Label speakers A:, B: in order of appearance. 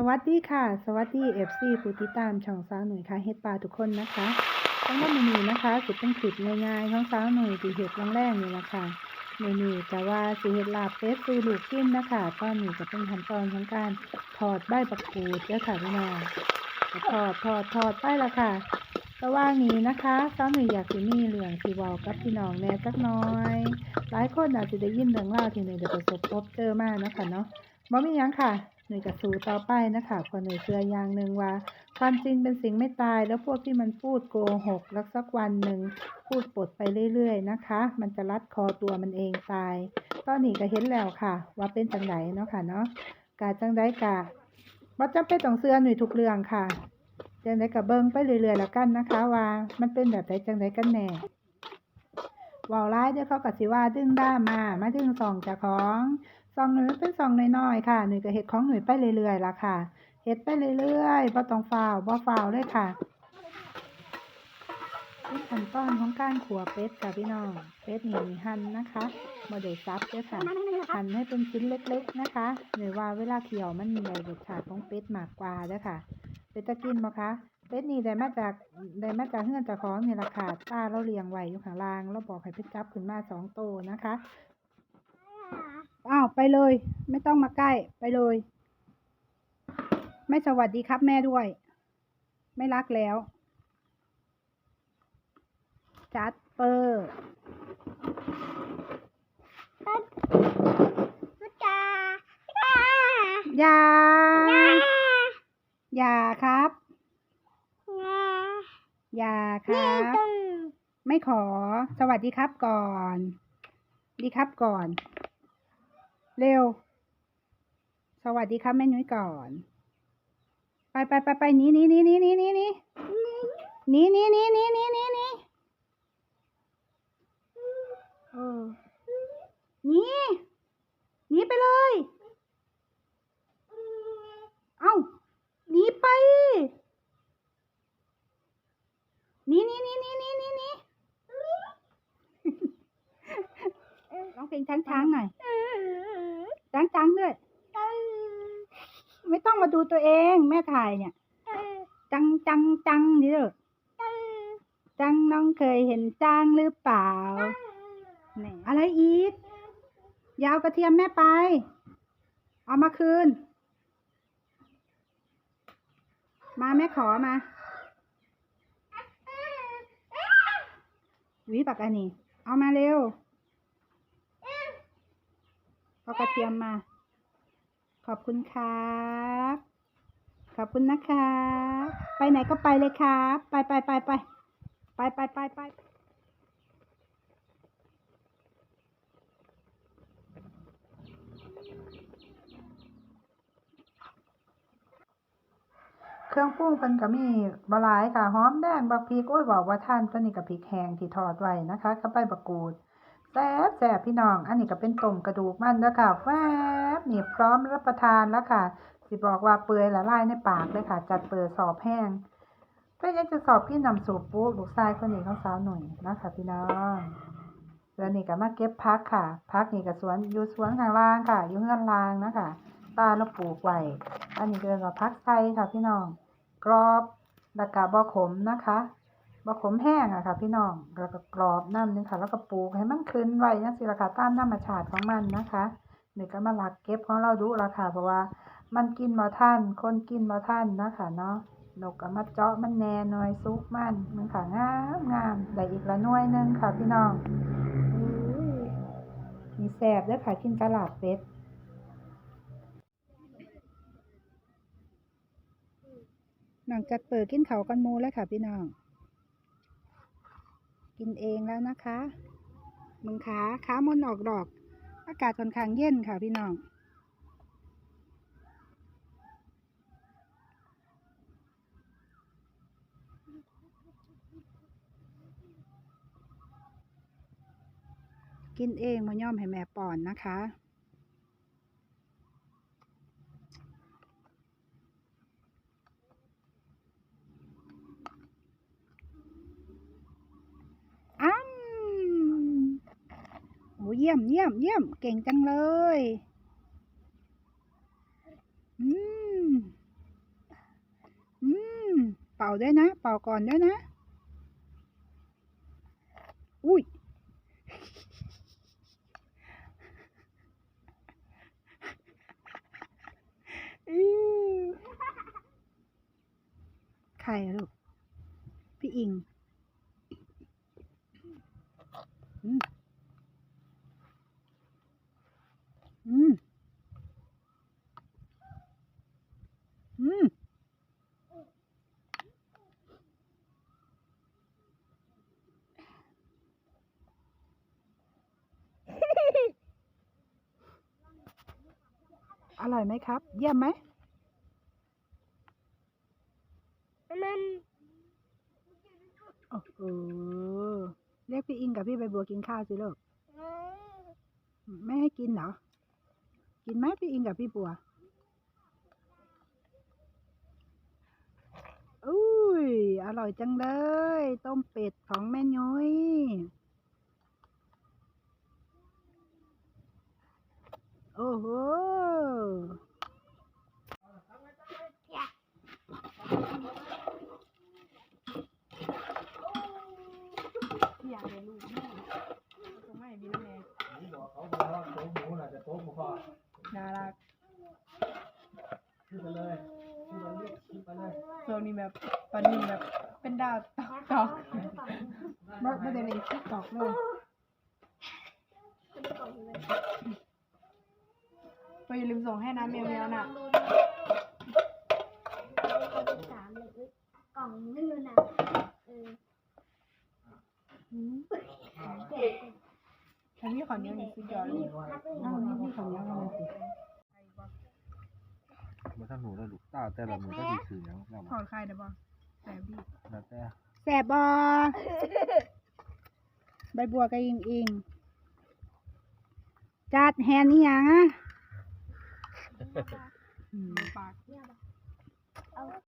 A: สวัสดีค่ะ สวัสดีเอฟซีผู้ติดตามช่องสาวหน่วยค่ะเฮ็ดปลาทุกคนนะคะทั้งวันนี้นะคะสิเป็นคลิปง่ายๆของสาวหน่วยที่เฮ็ดแรงๆนี่แหละค่ะเมนูจะว่าสิเฮ็ดลาบเป็ดสูลูกกินนะคะตอนนี้จะเป็นขั้นตอนของการถอดใบประกูดเด้อค่ะพี่น้องถอดถอดถอดไปละค่ะระว่างนี้นะคะสาวหน่ยอยากสิมีเรื่องสิเว้ากับพี่น้องแน่จักน้อย หลายคนอาจจะได้ยินเรื่องราที่หน่ยได้ประสบพบเจอมาเนาะคะเนาะบ่มีหยังค่ะ หน่วยกระสูต่อไปนะคะเพอหน่วยเชื่ออย่างหนึ่งว่า ความจริงเป็นสิ่งไม่ตายแล้วพวกที่มันพูดโกหกแล้วสักวันหนึ่งพูดปดไปเรื่อยๆนะคะ มันจะรัดคอตัวมันเองตาย ตอนนี้ก็เห็นแล้วค่ะ ว่าเป็นจังไดเนาะค่ะเนาะกาจังไดกะบ่จำเป็นต้องเชื่อหน่วยทุกเรื่องค่ะจังไดก็เบิ่งไปเรื่อยๆแล้วกันนะคะ ว่ามันเป็นแบบใดจังไดกันแน่ว้าร้ายเดี๋ยวเขาก็สิว่าดึงด้ามา มาดึงส่องจากของ ส่องหน่อยเป็นสองน้อยๆค่ะหน่อยก็เฮ็ดของหน่อยไปเรื่อยๆล่ะค่ะเฮ็ดไปเรื่อยๆบ่ต้องฟ้าวบ่ฟ้าวเลยค่ะเป็นขั้นตอนของการขัวเป็ดค่ะพี่น้องเป็ดนี่หั่นนะคะบ่ได้ซับเด้อค่ะหั่นให้เป็นชิ้นเล็กๆนะคะหรือว่าเวลาเคี่ยวมันได้รสชาติของเป็ดมากกว่าเด้อค่ะเป็ดตะกินบ่คะเป็ดนี่ได้มาจากได้มาจากเฮือนจ้าของนี่ล่ะค่ะป้าเราเลี้ยงไว้อยู่ข้างล่างเราบอกให้ไปจับขึ้นมาสองโตวนะคะ อ้าวไปเลย ไม่ต้องมาใกล้ไปเลย ไม่สวัสดีครับแม่ด้วย ไม่รักแล้ว จัดเปอร์
B: พุจา
A: อย่าอย่าครับอย่าครับ ไม่ขอ สวัสดีครับก่อน ดีครับก่อน เร็ว สวัสดีครับแม่นุ้ยก่อน ไปไปไปไปนีหนีหนีหนีหนีหนีหนีหนีหนีหนีหนีหนีหนีหนีเออนีหนีไปเลย เอ้าหนีไปนีหนีหนีหนีหนีหนีหนีร้องเพลงช้างๆหน่อย ช้างๆด้วย ไม่ต้องมาดูตัวเอง แม่ถ่ายเนี่ย จังจังจังนี่เด้อจังน้องเคยเห็นจ้างหรือเปล่าแหน่อะไรอีกยาวกระเทียมแม่ไป เอามาคืน มาแม่ขอมาหวิปักอันนี้ เอามาเร็ว เอากระเทียมมา ขอบคุณครับขอบคุณนะครับไปไหนก็ไปเลยครับ ไปไปไปไปไปไปไปไปเครื่องปรุงเพิ่นก็มีบหลายค่ะหอมแดงบักพริกโอ้ยบอกว่าท่านตัวนี้กับพริกแห้งที่ทอดไว้นะคะกับใบบักกูด แซ่บแซ่บพี่น้อง อันนี้ก็เป็นต้มกระดูกมันแล้วค่ะแวบนี่พร้อมรับประทานแล้วค่ะ สิบอกว่าเปื่อยละลายในปากเลยค่ะ จัดเปิดสอบแห้งเพื่อยังจะสอบพี่นำสูบปุ๊ลูกชายคนนี้ของสาวหน่อยนะคะพี่น้องแล้วนี่ก็มาเก็บพักค่ะ พักนี่ก็สวนอยู่สวนข้างล่างค่ะ อยู่เฮือนล่างนะคะ ตาเราปลูกไว้อันนี้เกินกับพักไทยค่ะพี่น้อง กรอบแล้วก็บ่ขมนะคะ บ่ขมแห้งอะค่ะ พี่น้องแล้วก็กรอบน้ำนึงค่ะ แล้วก็ปลูกให้มันขึ้นไว้จังซี่ล่ะค่ะตามธรรมชาติของมันนะคะหนี่ก็มาลักเก็บของเราดูละค่ะเพราะว่า มันกินบ่ทันคนกินบ่ทันนะคะเนาะนกก็มาเจาะมันแน่หน่อยซุกมันมันค่ะงามงามได้อีกละน่วยนึงค่ะพี่น้องมีแซ่บด้อค่ะกินกะลาบเป็ดหลังจากเปิดกินเขากันมูแล้วค่ะพี่น้อง กินเองแล้วนะคะมึงขาขามนออกดอก อากาศค่อนข้างเย็นค่ะพี่น้องกินเองมาย่อมให้แม่ป่อนนะคะ อ้ำโอ้ เยี่ยมเยี่ยมเยี่ยมเก่งจังเลย อืม อืม
C: เป่าด้วยนะ เป่าก่อนด้วยนะ อุ้ยอื้อใครลูก พี่อิง อืม อืม อืม อ ร่อยไหมครับ เยี่ยมไหม
B: มัน
C: โอ้โหเรียกพี่อิงกับพี่ใบบัวกินข้าวสิลูกไม่ให้กินเหรอ กินไหมพี่อิงกับพี่บัวอุ้ย อร่อยจังเลย ต้มเป็ดของแม่ย้อย โอ้โห
B: อยากได้ลูกแม่ตรงไหนดีแม่
D: เขาบอกว่าโต๊ะหมูน่ะจะโต๊ะหมูทอ
B: น่ารัก
D: ขึ้นไปเลยขึ้นไปเลยขึ้นไปเลย
B: ช่วงนี้แบบตอนนี้แบบเป็นดาวตอกตอก
C: บ่บ่ได้เล่นติ๊กตอกเลย
B: ไปอย่าลืมส่งให้นะแมวแมวน่ะ
E: สามเลยอุ๊ยกล่องนึ่งนะเออ
B: ถ้ามีขอนิ้วนี่สุดยอดเลย
C: เอานี่พี่ของยังมาสิ
D: มาท่านหนูแล้วลูกตาแต่ละมือก็ดีคืออย่างเรา
B: ถอดไข่ได้ป่ะแต่พี่
D: แล้วแต่
C: แสบบอใบบัวกับอิงอิงจัดแฮนนี่ยังอะ
B: ปาก